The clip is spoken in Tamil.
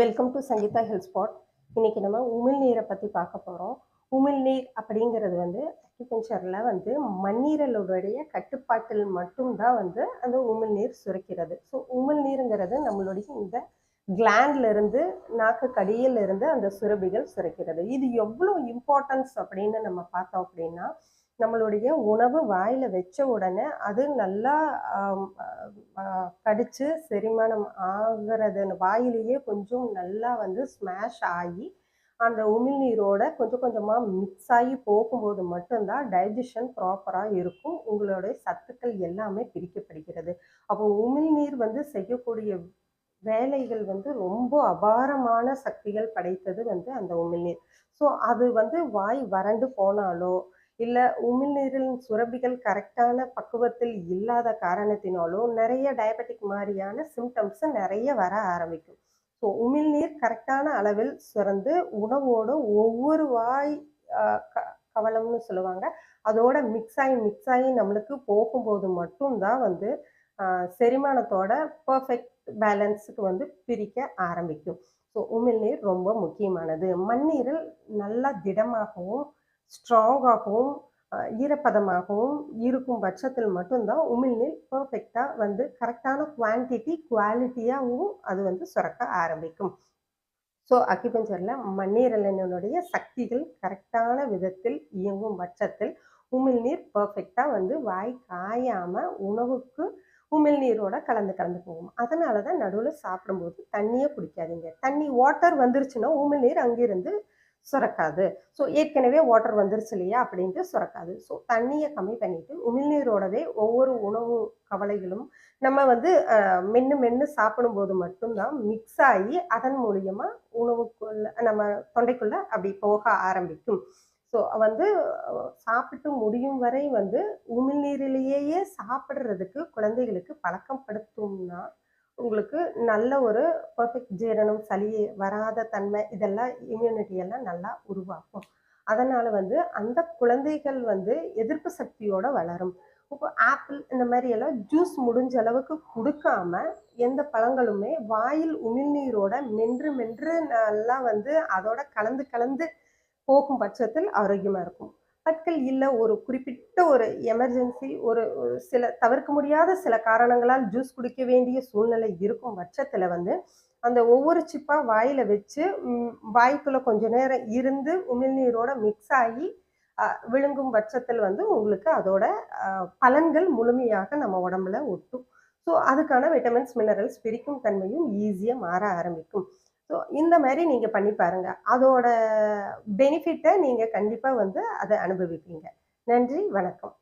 Welcome to Sangeetha health spot இன்றைக்கி நம்ம உமிழ்நீரை பற்றி பார்க்க போகிறோம் உமிழ்நீர் அப்படிங்கிறது வந்து அக்யூபஞ்சரில் வந்து மண்ணீரலுடைய கட்டுப்பாட்டில் மட்டும்தான் வந்து அந்த உமிழ்நீர் சுரக்கிறது. ஸோ உமிழ்நீருங்கிறது நம்மளுடைய இந்த கிளாண்ட்லேருந்து நாக்கு கடியிலிருந்து அந்த சுரபிகள் சுரக்கிறது. இது எவ்வளோ இம்பார்ட்டன்ஸ் அப்படின்னு நம்ம பார்த்தோம் அப்படின்னா நம்மளுடைய உணவு வாயில் வச்ச உடனே அது நல்லா கடித்து செரிமானம் ஆகிறது வாயிலேயே கொஞ்சம் நல்லா வந்து ஸ்மாஷ் ஆகி அந்த உமிழ்நீரோட கொஞ்சம் கொஞ்சமாக மிக்ஸ் ஆகி போகும்போது மட்டும்தான் டைஜஷன் ப்ராப்பராக இருக்கும். உங்களுடைய சத்துக்கள் எல்லாமே பிரிக்கப்படுகிறது. அப்போ உமிழ்நீர் வந்து செய்யக்கூடிய வேலைகள் வந்து ரொம்ப அபாரமான சக்திகள் படைத்தது வந்து அந்த உமிழ்நீர் ஸோ அது வந்து வாய் வறண்டு போனாலோ இல்லை உமிழ்நீரில் சுரபிகள் கரெக்டான பக்குவத்தில் இல்லாத காரணத்தினாலும் நிறைய டயபெட்டிக் மாதிரியான சிம்டம்ஸ் நிறைய வர ஆரம்பிக்கும். ஸோ உமிழ்நீர் கரெக்டான அளவில் சுரந்து உணவோட ஒவ்வொரு வாய் கவலம்னு க- சொல்லுவாங்க. அதோட மிக்ஸ் ஆகி மிக்ஸ் ஆகி நம்மளுக்கு போகும்போது மட்டும்தான் வந்து செரிமானத்தோட பர்ஃபெக்ட் பேலன்ஸுக்கு வந்து பிரிக்க ஆரம்பிக்கும். ஸோ உமிழ்நீர் ரொம்ப முக்கியமானது. மண்ணீரில் நல்லா திடமாகவும் ஸ்ட்ராங்காகவும் ஈரப்பதமாகவும் இருக்கும் பட்சத்தில் மட்டும்தான் உமிழ்நீர் பர்ஃபெக்டாக வந்து கரெக்டான குவான்டிட்டி குவாலிட்டியாகவும் அது வந்து சுரக்க ஆரம்பிக்கும். ஸோ அக்கிபஞ்சரில் மண்ணீரலினுடைய சக்திகள் கரெக்டான விதத்தில் இயங்கும் பட்சத்தில் உமிழ்நீர் பர்ஃபெக்டாக வந்து வாய் காயாமல் உணவுக்கு உமிழ்நீரோட கலந்து கலந்து போகும். அதனால தான் நடுவில் சாப்பிடும்போது தண்ணியே குடிக்காதீங்க. தண்ணி வாட்டர் வந்துருச்சுன்னா உமிழ்நீர் அங்கிருந்து சுரக்காது. ஸோ ஏற்கனவே வாட்டர் வந்துருச்சு இல்லையா அப்படின்ட்டு சுரக்காது. ஸோ தண்ணியை கம்மி பண்ணிவிட்டு உமிழ்நீரோடவே ஒவ்வொரு உணவு கவலைகளும் நம்ம வந்து மென்று மென்று சாப்பிடும்போது மட்டும்தான் மிக்ஸ் ஆகி அதன் மூலியமாக உணவுக்குள்ள நம்ம தொண்டைக்குள்ளே அப்படி போக ஆரம்பிக்கும். ஸோ வந்து சாப்பிட்டு முடியும் வரை வந்து உமிழ்நீரிலேயே சாப்பிட்றதுக்கு குழந்தைகளுக்கு பழக்கப்படுத்தும்னா உங்களுக்கு நல்ல ஒரு பர்ஃபெக்ட் ஜீரணம் சளி வராத தன்மை இதெல்லாம் இம்யூனிட்டி எல்லாம் நல்லா உருவாக்கும். அதனால் வந்து அந்த குழந்தைகள் வந்து எதிர்ப்பு சக்தியோடு வளரும். இப்போ ஆப்பிள் இந்த மாதிரி எல்லாம் ஜூஸ் முடிஞ்ச அளவுக்கு கொடுக்காம எந்த பழங்களுமே வாயில் உமிழ்நீரோட மென்று மென்று நல்லா வந்து அதோட கலந்து கலந்து போகும் பட்சத்தில் ஆரோக்கியமாக இருக்கும். பற்கள் இல்லை ஒரு குறிப்பிட்ட ஒரு எமர்ஜென்சி ஒரு சில தவிர்க்க முடியாத சில காரணங்களால் ஜூஸ் குடிக்க வேண்டிய சூழ்நிலை இருக்கும் பட்சத்தில் வந்து அந்த ஒவ்வொரு சிப்பாக வாயில் வச்சு வாய்க்குள்ளே கொஞ்சம் கொஞ்ச நேரம் இருந்து உமிழ்நீரோட மிக்ஸ் ஆகி விழுங்கும் பட்சத்தில் வந்து உங்களுக்கு அதோட பலன்கள் முழுமையாக நம்ம உடம்புல ஒட்டும். ஸோ அதுக்கான விட்டமின்ஸ் மினரல்ஸ் பிரிக்கும் தன்மையும் ஈஸியாக மாற ஆரம்பிக்கும். ஸோ இந்த மாதிரி நீங்கள் பண்ணி பாருங்க. அதோட பெனிஃபிட்டை நீங்கள் கண்டிப்பாக வந்து அதை அனுபவிப்பீங்க. நன்றி வணக்கம்.